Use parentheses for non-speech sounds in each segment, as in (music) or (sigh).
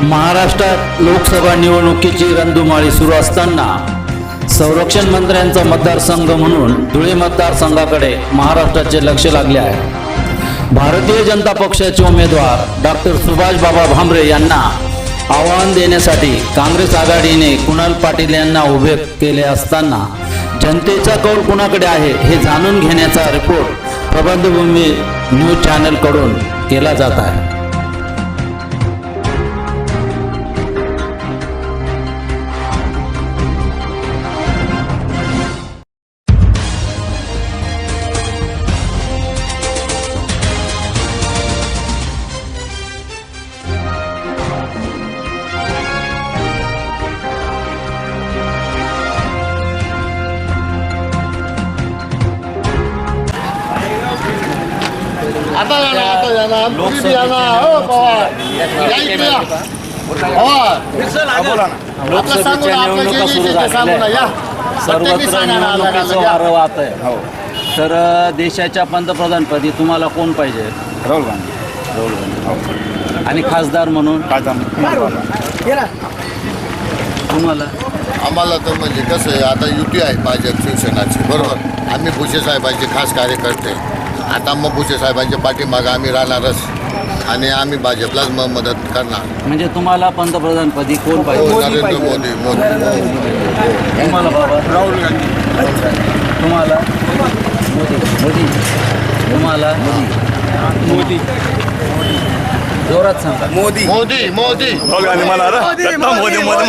महाराष्ट्रात लोकसभा निवडणुकीची रणधुमाळी सुरू असताना संरक्षण मंत्र्यांचा मतदारसंघ म्हणून धुळे मतदारसंघाकडे महाराष्ट्राचे लक्ष लागले आहे. भारतीय जनता पक्षाचे उमेदवार डॉक्टर सुभाष बाबा भामरे यांना आव्हान देण्यासाठी काँग्रेस आघाडीने कुणाल पाटील यांना उभे केले असताना जनतेचा कौल कुणाकडे आहे हे जाणून घेण्याचा रिपोर्ट प्रबंधभूमी न्यूज चॅनलकडून केला जात आहे. आपलं सांगू ना, आपलं जे निवडणुका सुरू विषय ते सांगू ना, या. प्रत्येकी सर्वत्र निवडणुकीचं. वारं वाहत आहे तर अ, देशाच्या पंतप्रधानपदी तुम्हाला कोण पाहिजे? राहुल गांधी. राहुल गांधी. आणि खासदार म्हणून? तुम्हाला? आम्हाला तर म्हणजे कसं आहे आता युती आहे भाजप शिवसेनाची बरोबर? आम्ही भुसे साहेबांचे खास कार्यकर्ते. आता मग भुसे साहेबांच्या पाठीमागं आम्ही राहणारच. आणि आम्ही भाजपलाच मग मदत करणार. म्हणजे तुम्हाला पंतप्रधानपदी कोण पाहिजे? नरेंद्र मोदी मोदी. तुम्हाला बाबा. राहुल गांधी. तुम्हाला? मोदी. मोदी. तुम्हाला? मोदी. जोरात सांगा. मोदी. मोदी मोदी. राहुल गांधी मला दत्ता मोदी मोदी म्हणून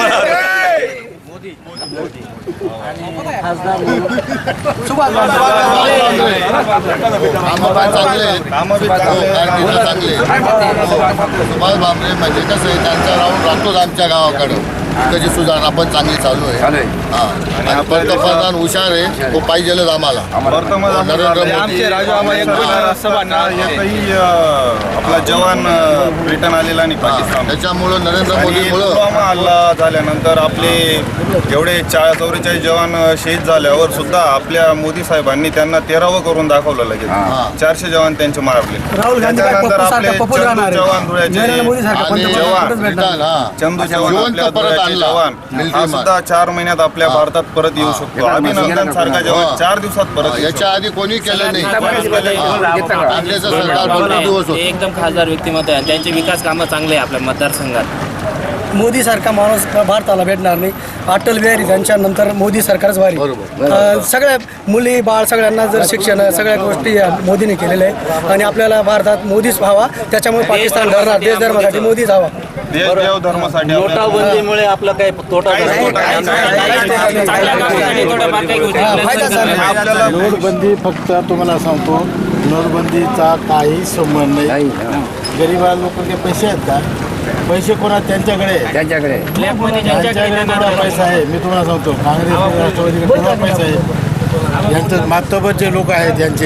कामं सुभाष भामरे म्हणजे कसं आहे त्यांचा राऊंड राहतोच आमच्या गावाकडं. त्याची सुधारणा पण चांगली चालू आहे. हा. आणि पंतप्रधान हुशार आहे तो पाहिजेलच आम्हाला. वर्तमान नरेंद्र मोदी आमचे राजू आम्हाला एक एकही अं, आपला जवान अं, ब्रिटन आलेला नाही हा, पाकिस्तान. त्याच्यामुळं नरेंद्र आणि मोदीमुळं पुलवामा हल्ला झाल्यानंतर आपले जेवढे चा चौवेचाळीस जवान अं, शहीद झाल्यावर सुद्धा आपल्या मोदी साहेबांनी त्यांना तेरावं करून दाखवलं लगेच. चारशे जवान त्यांचे मारले. राहुल गांधी काय त्याच्यानंतर आपले राहणार चंदू आहे. जवान नरेंद्र मोदी धुळ्याचे सारखा आणि पंतप्रधान जवान. कुठंच भेटणार ब्रिटन, हा. चंदू जवान जिवंत आपल्या परत मिलिटरी हा मान. सुद्धा चार महिन्यात आपल्या भारतात परत येऊ शकतो. अभिनंदन सारखा हा. जवान चार दिवसात परत येऊ याच्या आधी कोणी केलं नाही. हा. काँग्रेसचं सरकार भरपूर दिवस होतं. एकदम खासदार व्यक्तिमत्व आहे. त्यांचे विकास कामं चांगले आहे आपल्या मतदारसंघात. मोदी सारखा माणूस भारताला भेटणार नाही. अटल बिहारी त्यांच्यानंतर मोदी सरकारच भारी. अं, सगळ्या मुली बाळ सगळ्यांना जर शिक्षण सगळ्या गोष्टी मोदीने केलेल्या आहे आणि आपल्याला भारतात मोदीच व्हावा त्याच्यामुळे पाकिस्तान धरणार देश धर्मासाठी मोदीच हवा देश देव धर्मासाठी आपल्याला- नोटाबंदीमुळे आपला काही तोटा झाला? काहीच तोटा नाही. हा, फायदा झाला. आपल्याला नोटबंदी फक्त तुम्हाला सांगतो नोटबंदीचा काही संबंध नाही. गरीबा लोकांचे पैसे आहेत का? पैसे कोणा त्यांच्याकडे. लॅबमध्ये त्यांच्याकडे ज्यांच्याकडे तेवढा पैसा आहे? मी तुम्हाला सांगतो. काँग्रेस राष्ट्रवादीकडे तेवढा पैसा आहे? यांचं मातबर जे लोक आहेत यांचे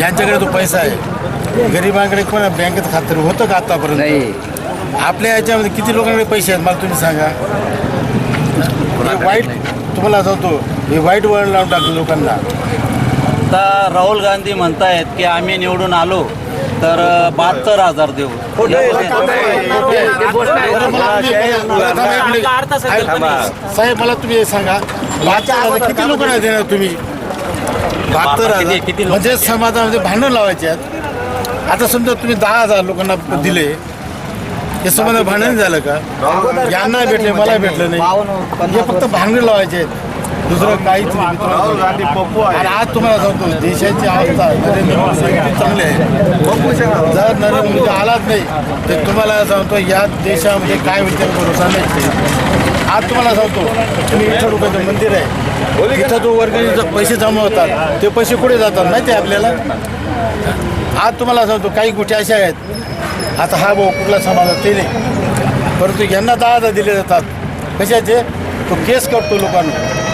यांच्याकडे तो पैसा आहे. गरिबांकडे कोणा बँकेत खातं होतं का आतापर्यंत? आपल्या याच्यामध्ये किती लोकांकडे पैसे आहेत? मला तुम्ही सांगा. हे वाईट तुम्हाला सांगतो हे वाईट वळण लावून टाकलं लोकांना. आता राहुल गांधी म्हणतायत की आम्ही निवडून आलो. तर बहात्तर हजार देऊ. साहेब मला तुम्ही हे सांगा. बहात्तर हजार किती लोकांना देणार तुम्ही? बहात्तर हजार. म्हणजे समाजामध्ये भांडण लावायचे आहेत. आता समजा तुम्ही दहा हजार लोकांना दिले. हे समाजात भांडण झालं का? यांना भेटले मला भेटलं नाही. हे फक्त भांडण लावायचे आहेत. दुसरं काहीच नाही राहुल गांधी पप्पू आहे. आज तुम्हाला सांगतो देशाची अवस्था नरेंद्र मोदी किती चांगली आहे. जर नरेंद्र मोदी आलाच नाही तर तुम्हाला सांगतो या देशामध्ये काय त्याचा भरोसा नाही. आज तुम्हाला सांगतो तुम्ही विठ्ठल रुपयाचं मंदिर आहे. तिथं जो वर्गणीचे पैसे जमा होतात ते पैसे कुठे जातात माहिती आहे आपल्याला? आज तुम्हाला सांगतो काही गोष्टी अशा आहेत. आता हा भाऊ कुठला समाजात ते नाही परंतु यांना दहा दिले जातात. कशाचे? तो केस करतो लोकांना.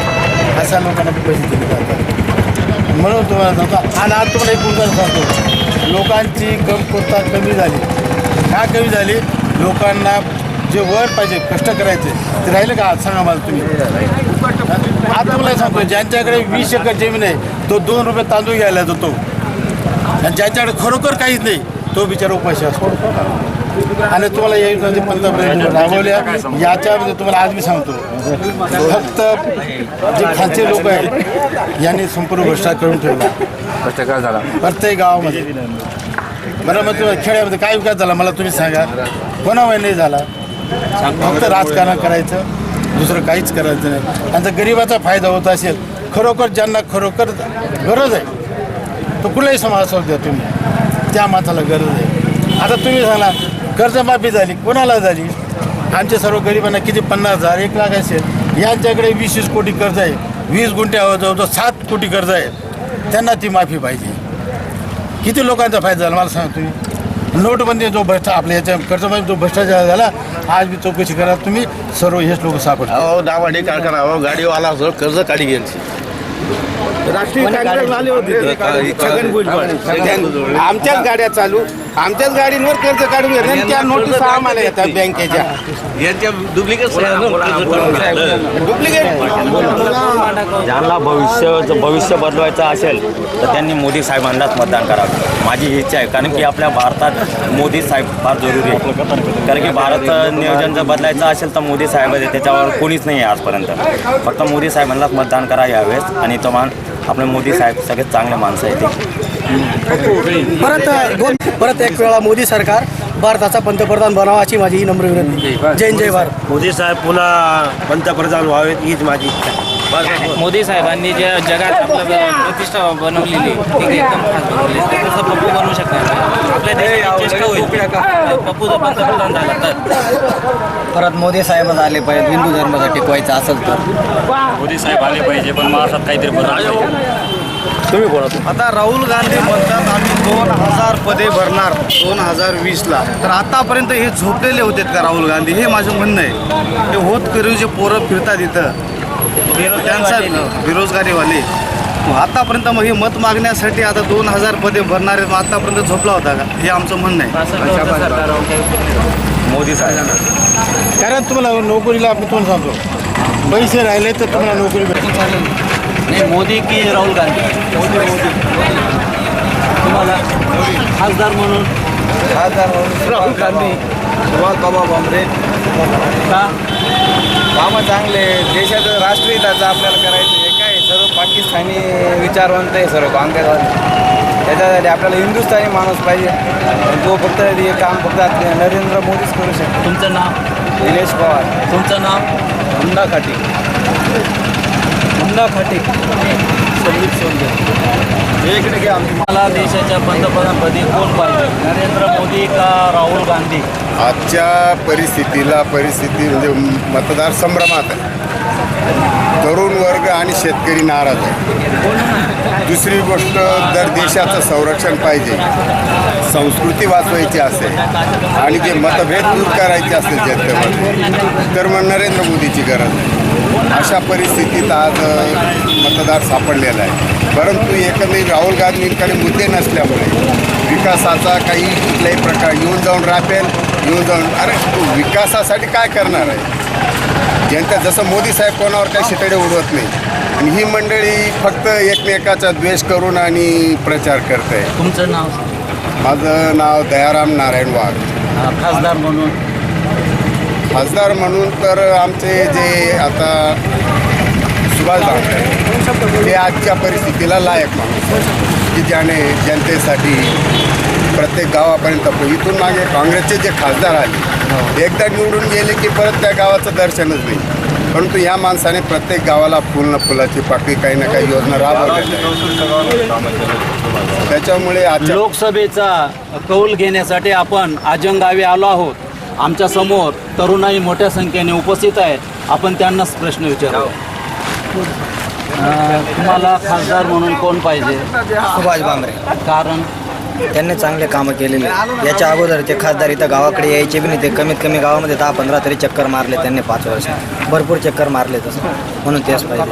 अशा लोकांना पैसे दिले जातात. म्हणून तुम्हाला सांगतो आणि आज तुम्हाला एक मुद्दा सांगतो. लोकांची कमकुरता कमी झाली. का कमी झाली? लोकांना जे वर पाहिजे कष्ट करायचे ते राहिले का? आज सांगा मला तुम्ही. आज तुम्हाला सांगतो ज्यांच्याकडे वीस एकर जमीन आहे तो दोन रुपये तांदूळ घ्यायला जातो. आणि ज्यांच्याकडे खरोखर काहीच नाही तो बिचारा उपाशी असतो. आणि तुम्हाला या पंतप्रधान राबवल्या याच्यामध्ये तुम्हाला आज मी सांगतो. फक्त जे खालचे लोक आहेत यांनी संपूर्ण भ्रष्टाचार करून ठेवला. प्रत्येक गावामध्ये. बरं मग तुम्हाला खेड्यामध्ये काय विकास झाला मला तुम्ही सांगा. कोणामुळे नाही झाला. फक्त राजकारण करायचं. दुसरं काहीच करायचं नाही. आणि जर गरिबाचा फायदा होत असेल खरोखर ज्यांना खरोखर गरज आहे तो कुठलाही समाज असू द्या तुम्ही. त्या माणसाला गरज आहे. आता तुम्ही सांगा कर्जमाफी झाली कोणाला झाली? आमच्या सर्व गरिबांना किती पन्नास हजार एक लाख असेल. यांच्याकडे वीस वीस कोटी कर्ज आहे. वीस गुंठ्यावर जवळजवळ सात कोटी कर्ज आहे त्यांना ती माफी पाहिजे. किती लोकांचा फायदा झाला मला सांगा तुम्ही? नोटबंदी जो भ्रष्टा आपल्या याच्या कर्जमाफी जो भ्रष्टाचार झाला आज मी चौकशी करा. तुम्ही सर्व हेच लोक सापडा अहो दावाडी कारखाना अहो गाडीवाला असो कर्ज काढी घ्यायची. राष्ट्रीय काँग्रेस आले होते. छगन भुजबळ आमच्याच गाड्या चालू. आमच्याच गाडींवर कर्ज काढून घेतलं त्या नोटीस आम्हाला येतात बँकेच्या. यांच्या डुप्लिकेट डुप्लिकेट? ज्यांना भविष्य भविष्य बदलवायचं असेल तर त्यांनी मोदी साहेबांनाच मतदान करावं. माझी इच्छा आहे कारण की आपल्या भारतात मोदी साहेब फार जरुरी आहे कारण की भारत नियोजन जर बदलायचं असेल तर मोदी साहेब आहे त्याच्यावर कोणीच नाही आहे आजपर्यंत. फक्त मोदी साहेबांनाच मतदान करा यावेळेस. आणि तो मान आपले मोदी साहेब सगळेच चांगले माणसं आहेत परत दोन परत एक वेळा मोदी सरकार भारताचा पंतप्रधान बनावा अशी माझी ही नम्र विनंती. जय जय भारत. मोदी साहेब पुन्हा पंतप्रधान व्हावेत हीच माझी इच्छा. आहे. मोदी साहेबांनी जे जगात आपलं प्रतिष्ठा बनवलेली ती एकदम खास बनवली ते तसं पप्पू बनवू शकणार नाही. आपल्या देशाची चेष्टा होईल. पप्पू जर पंतप्रधान झाला तर. परत मोदी साहेबच आले पाहिजे हिंदू धर्माचा टिकवायचा असेल तर. मोदी साहेब आले पाहिजे पण महाराष्ट्रात काहीतरी बदल आता राहुल गांधी म्हणतात आम्ही दोन हजार पदे भरणार दोन हजार वीसला. तर आतापर्यंत हे झोपलेले होते का राहुल गांधी? हे माझं म्हणणं आहे. हे होत करू जे पोरं फिरतात इथं. त्यांचा बेरोजगारीवाले. मग आतापर्यंत मग हे मत मागण्यासाठी आता दोन हजार पदे भरणारे मग आतापर्यंत झोपला होता का? हे आमचं म्हणणं आहे. मोदी साहेब कारण तुम्हाला नोकरीला आपण तुम्हाला सांगतो? पैसे राहिले तर तुम्हाला नोकरी नाही मोदी की राहुल गांधी? मोदी मोदी. तुम्हाला खासदार म्हणून? खासदार म्हणून राहुल गांधी. सुभाष बाबा भामरे का कामं चांगले देशाचं राष्ट्रहिताचं आपल्याला करायचं हे काय सर्व पाकिस्तानी विचारवंत आहे सर्व काँग्रेसवाले. त्याच्यासाठी आपल्याला हिंदुस्थानी माणूस पाहिजे. तो फक्त हे काम फक्त नरेंद्र मोदीच करू शकतो. तुमचं नाव? निलेश पवार. तुमचं नाव? मुन्ना खाटी अण्णा फाटे संदीप सोनगे इकडे घ्या मला देशाच्या पंतप्रधानपदी कोण पाहिजे? नरेंद्र मोदी का राहुल गांधी? आजच्या परिस्थितीला परिस्थिती म्हणजे मतदार संभ्रमात आहे. तरुण वर्ग आणि शेतकरी नाराज आहे. दुसरी गोष्ट जर देशाचं संरक्षण पाहिजे संस्कृती वाचवायची असेल आणि जे मतभेद दूर करायचे असेल जनतेमध्ये तर मग नरेंद्र मोदीची गरज आहे. अशा परिस्थितीत आज मतदार सापडलेला आहे. परंतु एकंदरीत राहुल गांधींकडे मुद्दे नसल्यामुळे विकासाचा काही कुठल्याही प्रकार येऊन जाऊन राफेल येऊन जाऊन अरे तू विकासासाठी काय करणार आहे? जनता जसं मोदी साहेब कोणावर काही शितडे उडवत नाही आणि ही मंडळी फक्त एकमेकाचा द्वेष करून आणि प्रचार करते. तुमचं नाव माझं नाव दयाराम नारायण वाघ. खासदार म्हणून. खासदार म्हणून तर आमचे जे आता सुभाष भामरे ते आजच्या परिस्थितीला लायक माणूस. की ज्याने जनतेसाठी प्रत्येक गावापर्यंत इथून मागे काँग्रेसचे जे खासदार आले एकदा निवडून गेले की परत त्या गावाचं दर्शनच नाही. परंतु या माणसाने प्रत्येक गावाला फुल न फुलाची पाकळी काही ना काही योजना राबवल्या त्याच्यामुळे लोकसभेचा कौल घेण्यासाठी आपण आजंगावी आलो आहोत. आमच्यासमोर तरुणाई मोठ्या संख्येने उपस्थित आहेत. आपण त्यांनाच प्रश्न विचारू. तुम्हाला खासदार म्हणून कोण पाहिजे? सुभाष भामरे. कारण त्यांनी चांगले कामं केलेले. याच्या अगोदर ते खासदार इथं गावाकडे यायचे बी नाही. ते कमीत कमी गावामध्ये दहा पंधरा तरी चक्कर मारले त्यांनी पाच वर्ष. भरपूर चक्कर मारले तसं. म्हणून तेच पाहिजे.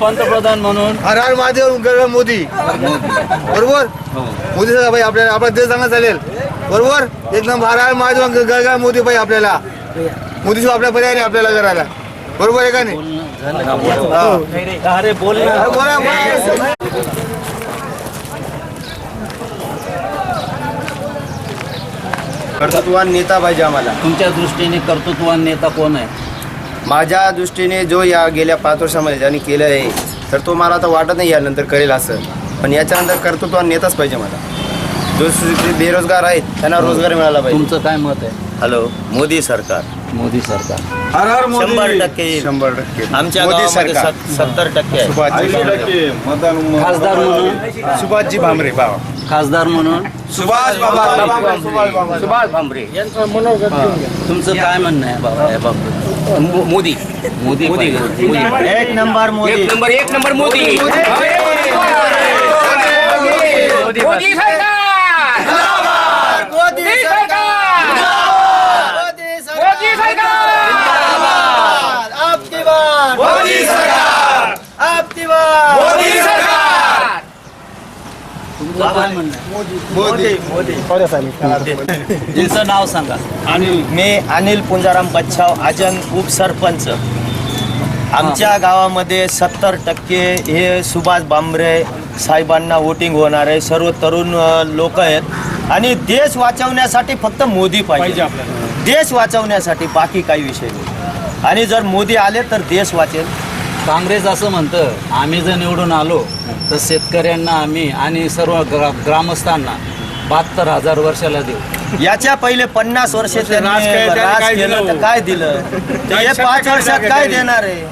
पंतप्रधान म्हणून हर हर महादेव मोदी. बरोबर? मोदी साहेब भाई आपल्याला आपला देश चांगला चालेल. बरोबर? एकदम हर महादेव गरगळ मोदी भाई आपल्याला. मोदी साहेब आपल्या पर्याय नाही आपल्याला करायला. बरोबर आहे का नाही? कर्तृत्ववान नेता पाहिजे आम्हाला. तुमच्या दृष्टीने कर्तृत्ववान नेता कोण आहे? माझ्या दृष्टीने जो या गेल्या पाच वर्षामध्ये ज्याने केलं आहे तर तो मला आता वाटत नाही यानंतर करेल असं. पण याच्यानंतर कर्तृत्ववान नेताच पाहिजे मला. जो बेरोजगार आहेत त्यांना रोजगार मिळाला पाहिजे. तुमचं काय मत आहे? हॅलो मोदी सरकार. मोदी सरकार। हर हर शंभर टक्के येईल. शंभर टक्के। आमच्या मोदी गावामध्ये सरकार. सत- सत्तर टक्के आहे. सुभाषजी भामरे. मतदान खासदार म्हणून सुभाषजी भामरे बाबा खासदार म्हणून सुभाष बाबा। सुभाष भामरे। तुमचं काय म्हणणं आहे बाबा? या बाबतीत. मोदी. मोदी मोदी. पाहिजे. एक नंबर मोदी. एक नंबर एक नंबर मोदी. मोदी. तुमचं तुमचं नाव सांगा. मी अनिल पुंजाराम बच्छाव आजन उपसरपंच. आमच्या गावामध्ये सत्तर टक्के हे सुभाष बांबरे साहेबांना वोटिंग होणार आहे. सर्व तरुण लोक आहेत. आणि देश वाचवण्यासाठी फक्त मोदी पाहिजे. देश वाचवण्यासाठी बाकी काही विषय नाही. आणि जर मोदी आले तर देश वाचेल. काँग्रेस असं म्हणतं आम्ही जर निवडून आलो तर शेतकऱ्यांना आम्ही आणि सर्व ग्रा ग्रामस्थांना बहात्तर हजार वर्षाला देऊ. याच्या पहिले पन्नास वर्ष काय- दिलं? तर काय दिलं? तर हे पाच वर्षात काय देणार आहे?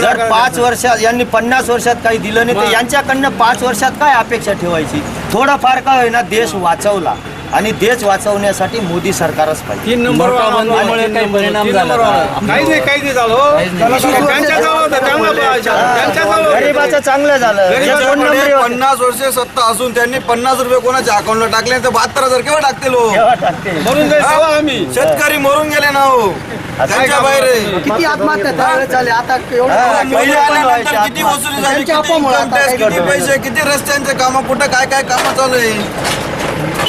जर पाच वर्षात यांनी पन्नास वर्षात काही दिलं नाही तर यांच्याकडनं पाच वर्षात काय अपेक्षा ठेवायची? थोडाफार काय होईना देश वाचवला. आणि देश वाचवण्यासाठी मोदी सरकारच पाहिजे. तीन नंबर नोटाबंदीमुळे काही परिणाम झाला का? काहीच नाही काही नाही झालं. हो. काहीच नाही. त्यांच्या गावात त्यांना पाहायचं. त्यांच्या गावात गरीबाचं चांगलं झालं. जे दोन नंबरी गरीबाकडे होते, पन्नास वर्षे सत्ता असून त्यांनी पन्नास रुपये कोणाच्या अकाउंटला टाकले तर बहात्तर हजार केव्हा टाकतील हो? तेव्हा टाकते. तेव्हा आम्ही. शेतकरी मरून गेले ना हो. त्यांच्या बाहेर आहे. किती आत्महत्या त्यावेळेस झाल्या आता एवढं हा, पहिले पहिले आल्यानंतर व्हायचे किती. वसुली झाली? त्यांच्या किती अफवामुळे income आता tax, काही किती पैसे किती रस्त्यांचे कामं कुठं काय काय कामं चालू आहे?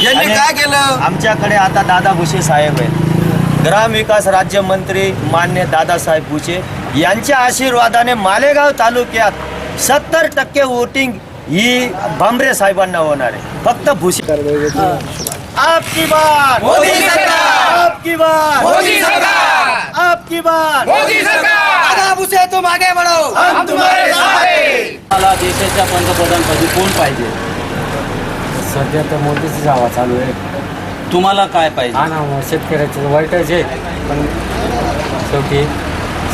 यांनी आणि काय केलं? आमच्याकडे आता दादा भुसे साहेब आहेत. ग्रामविकास राज्यमंत्री मान्य दादासाहेब भुसे यांच्या आशीर्वादाने मालेगाव तालुक्यात सत्तर टक्के वोटिंग ही भांबरे साहेबांना होणार आहे. फक्त भुसे. आपकी बात. मोदी सरकार! आपकी बात. मोदी सरकार! आपकी बात. मोदी सरकार. दादा भुसे तुम आगे बढ़ो हम तुम्हारे साथ. मला देशाच्या पंतप्रधानपदी कोण पाहिजे? सध्या तर मोदीची जावा चालू आहे. तुम्हाला काय पाहिजे? हा ना मग शेतकऱ्याचे वाईटच आहे पण शेवटी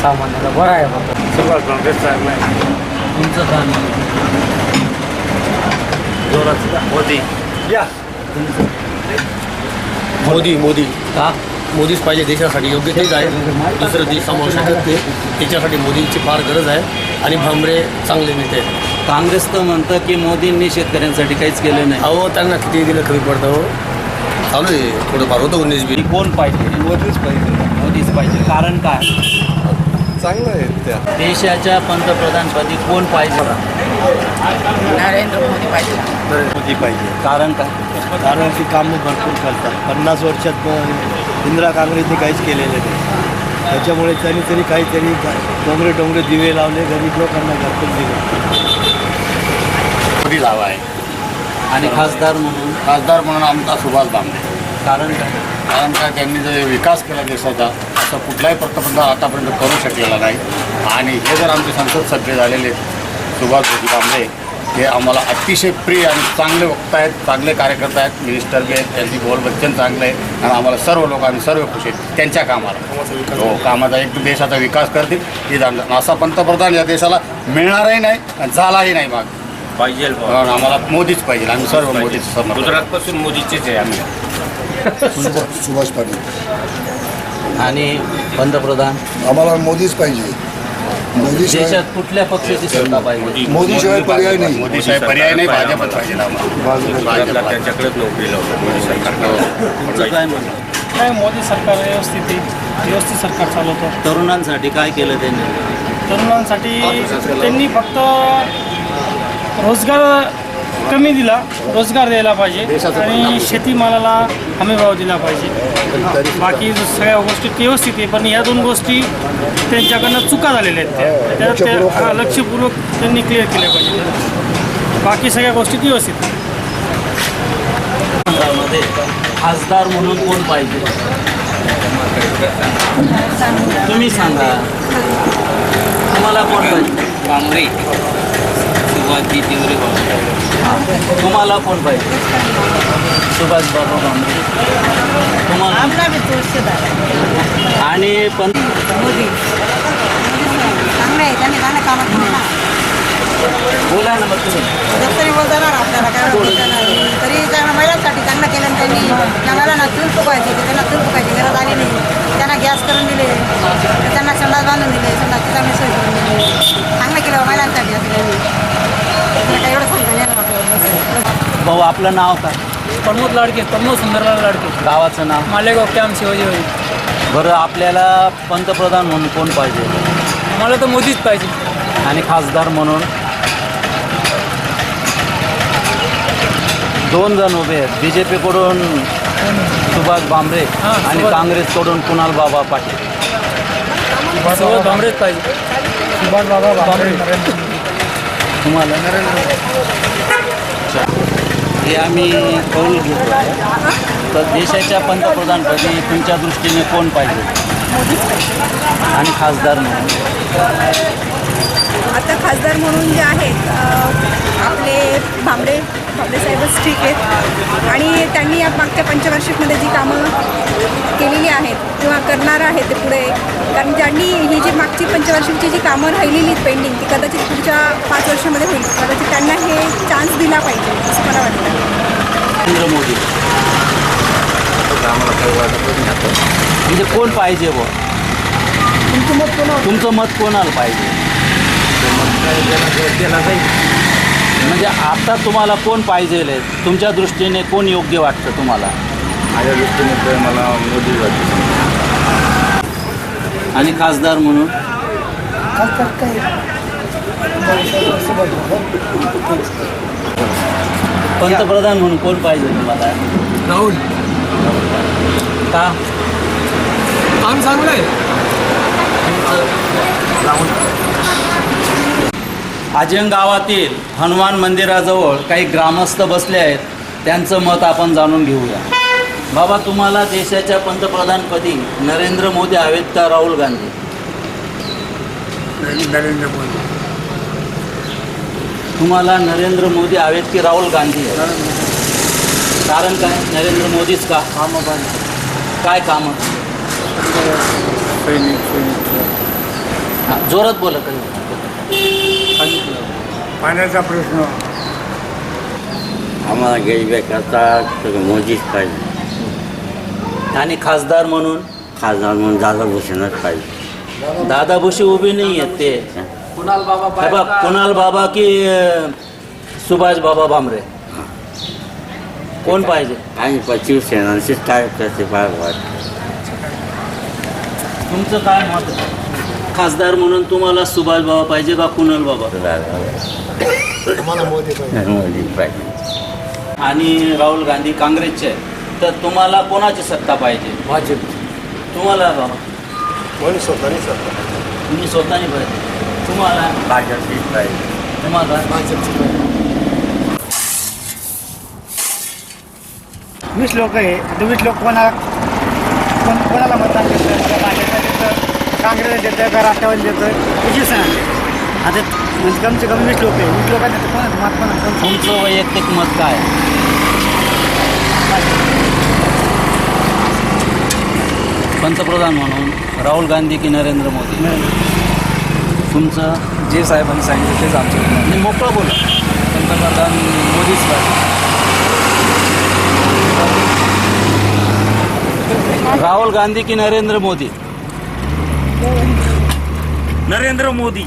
सामान्याला बरं आहे फक्त सुभाष काँग्रेस तुमचं काय म्हणणं? मोदी. मोदी मोदी. का? मोदीच पाहिजे देशासाठी. योग्य तेच आहे दुसरं देश सामावू शकत नाही. त्याच्यासाठी मोदींची फार गरज आहे. आणि भामरे चांगले नेते आहेत काँग्रेस तर म्हणतं की मोदींनी शेतकऱ्यांसाठी काहीच केलं नाही. अहो त्यांना किती दिलं कमी पडतं हो? चालू आहे. थोडंफार होतं उन्नीस बी कोण पाहिजे? मोदीच पाहिजे. मोदीच पाहिजे. कारण काय? चांगलं आहे त्या. देशाच्या पंतप्रधानपदी कोण पाहिजे? नरेंद्र मोदी पाहिजे. मोदी पाहिजे. कारण काय? कारण की कामं भरपूर करतात. पन्नास वर्षात पण इंदिरा काँग्रेसने काहीच केलेलं नाही. त्याच्यामुळे त्यांनी तरी काहीतरी डोंगरे डोंगरे दिवे लावले गरीब लोकांना घरकुल दिले लावा आहे. आणि खासदार म्हणून? खासदार म्हणून आमचा सुभाष बांबरे कारण काय? कारण का त्यांनी जो विकास केला देशाचा असं कुठलाही पंतप्रधान आतापर्यंत करू शकलेला नाही. आणि हे जर आमचे संसद सभ्य झालेले सुभाषजी बांबरे हे आम्हाला अतिशय प्रिय आणि चांगले वक्ता आहेत चांगले कार्यकर्ते आहेत मिनिस्टर बी आहेत त्यांची बोल बच्चन चांगलं आहे आणि आम्हाला सर्व लोक आम्ही सर्व खुश आहेत. त्यांच्या कामाला. हो कामाचा एक देशाचा विकास करतील हे जाणलं असा पंतप्रधान या देशाला मिळणारही नाही आणि झालाही नाही माग पाहिजे आम्हाला मोदीच पाहिजे. आम्ही सर्व मोदीचं समर्थन गुजरात पासून मोदीचेच आहे आम्ही. सुभाष पाटील. आणि पंतप्रधान? आम्हाला मोदीच पाहिजे. देशात कुठल्या पक्षाची सत्ता पाहिजे? मोदीशिवाय पर्याय नाही. मोदीशिवाय पर्याय नाही भाजपच पाहिजे आम्हाला. भाजप त्यांच्याकडेच नोकरी लावतो मोदी सरकार तुमचं काय म्हणणं? काय मोदी सरकार व्यवस्थित व्यवस्थित सरकार चालवतं. तरुणांसाठी काय केलं त्यांनी? तरुणांसाठी त्यांनी फक्त रोजगार कमी दिला रोजगार द्यायला पाहिजे आणि शेतीमालाला हमी भाव दिला पाहिजे. बाकी सगळ्या गोष्टी व्यवस्थित आहे पण या दोन गोष्टी त्यांच्याकडनं चुका झालेल्या आहेत. त्या त्या हा, लक्षपूर्वक त्यांनी क्लिअर केल्या पाहिजे. बाकी सगळ्या गोष्टी व्यवस्थित खासदार म्हणून कोण पाहिजे? तुम्ही सांगा. तुम्हाला कोण पाहिजे? भामरे सुरुवाती तिवरे भामरे तुम्हाला कोण पाहिजे? सुभाष बाबा भामरे. तुम्हाला? आणि पण त्यांनी ना. बोला ना मग तुम्ही. जर तरी बोलता ना आपल्याला काय. तरी चांगलं महिलांसाठी चांगलं केलं ना त्यांनी. त्या महिलांना चूल फुकायची त्यांना चूल फुकायची गरज आली नाही. त्यांना गॅस करून दिले. त्यांना संडास बांधून दिले संडासची चांगली सोय करून दिली. चांगलं केलं महिलांसाठी असं काय एवढं नाही. भाऊ आपलं नाव काय? प्रमोद लाडके प्रमोद सुंदरलाल लाडके. गावाचं नाव? मालेगाव कॅम्प शिवाजी होईल बरं आपल्याला पंतप्रधान म्हणून कोण पाहिजे? मला तर मोदीच पाहिजे. आणि खासदार म्हणून? दोन जण उभे आहेत. बी जे पीकडून सुभाष भामरे हां, आणि सुभाष. काँग्रेसकडून कुणाल बाबा पाटील? सुभाष भामरेच पाहिजे. सुभाष बाबा भामरे तुम्हाला. हे आम्ही कौल घेतो तर देशाच्या पंतप्रधानपदी तुमच्या दृष्टीने कोण पाहिजे? आणि खासदार म्हणून? आता खासदार म्हणून जे आहेत आपले भांबडे भांबडे साहेबच ठीक आहेत. आणि त्यांनी या मागच्या पंचवार्षिकमध्ये जी कामं केलेली आहेत किंवा करणार आहेत ते पुढे कारण ज्यांनी ही जी मागची पंचवार्षिकची जी कामं राहिलेली आहेत पेंडिंग ती कदाचित पुढच्या पाच वर्षामध्ये होईल. कदाचित त्यांना हे चान्स दिला पाहिजे असं मला वाटतं. नरेंद्र मोदी. म्हणजे कोण पाहिजे बुवा? तुमचं मत कोणाला पाहिजे? म्हणजे आता तुम्हाला कोण पाहिजे तुमच्या दृष्टीने कोण योग्य वाटतं तुम्हाला? माझ्या दृष्टीने तर मला मोदी वाटते. आणि खासदार म्हणून? पंतप्रधान म्हणून कोण पाहिजे तुम्हाला? राहुल. का? काम चांगलं आहे आजंग गावातील हनुमान मंदिराजवळ काही ग्रामस्थ बसले आहेत. त्यांचं मत आपण जाणून घेऊया. बाबा तुम्हाला देशाच्या पंतप्रधानपदी नरेंद्र मोदी हवेत का राहुल गांधी? नरेंद्र मोदी. तुम्हाला नरेंद्र मोदी हवेत की राहुल गांधी कारण काय? नरेंद्र मोदीच का? कामं काय कामं? हा, जोरात बोला काही पाण्याचा प्रश्न. आम्हाला गरीबाकरता सगळं मोदीच पाहिजे. आणि खासदार म्हणून खासदार म्हणून दादा भूषणच पाहिजे. दादा भुशी उभे नाही आहेत ते. कुणाल बाबा कुणाल बाबा की सुभाष बाबा भामरे? कोण पाहिजे? आणि पण शिवसेनांचीच काय करते फार वाटतं तुमचं काय मत? खासदार म्हणून तुम्हाला सुभाष बाबा पाहिजे का कुणाल बाबा? (laughs) मोदी पाहिजे. आणि राहुल गांधी काँग्रेसचे आहेत. तर तुम्हाला कोणाची सत्ता पाहिजे? भाजप तुम्हाला बाबा कोणी स्वतःनी सत्ता? तुम्ही स्वतःने पाहिजे. तुम्हाला? भाजपचीच पाहिजे. तुम्हाला? वीस लोक आहे. वीस लोक कोणा कोण कोणाला मतदान भाजपला देतं का राष्ट्रवादी देतं कशी सांग आता म्हणजे कमसे कमी वीस लोक आहे. वीस लोकांना देतं कोणाचं मत कोण तुमचं वैयक्तिक मत काय? पंतप्रधान म्हणून राहुल गांधी की नरेंद्र मोदी? तुमचं? जे साहेबांनी सांगितलं तेच आमचं आणि मोकळं बोला. पंतप्रधान मोदीच पाहिजे. राहुल गांधी की नरेंद्र मोदी? नरेंद्र मोदी.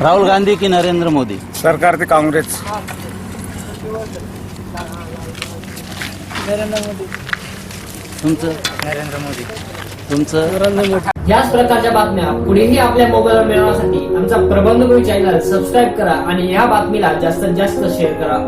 राहुल गांधी की नरेंद्र मोदी. सरकार ते काँग्रेस. तुमचं? नरेंद्र मोदी. तुमचं? याच प्रकारच्या बातम्या पुढेही आपल्या मोबाईलवर मिळवण्यासाठी आमचा प्रबंधगुरू चॅनल सबस्क्राईब करा आणि या बातमीला जास्तीत जास्त शेअर करा.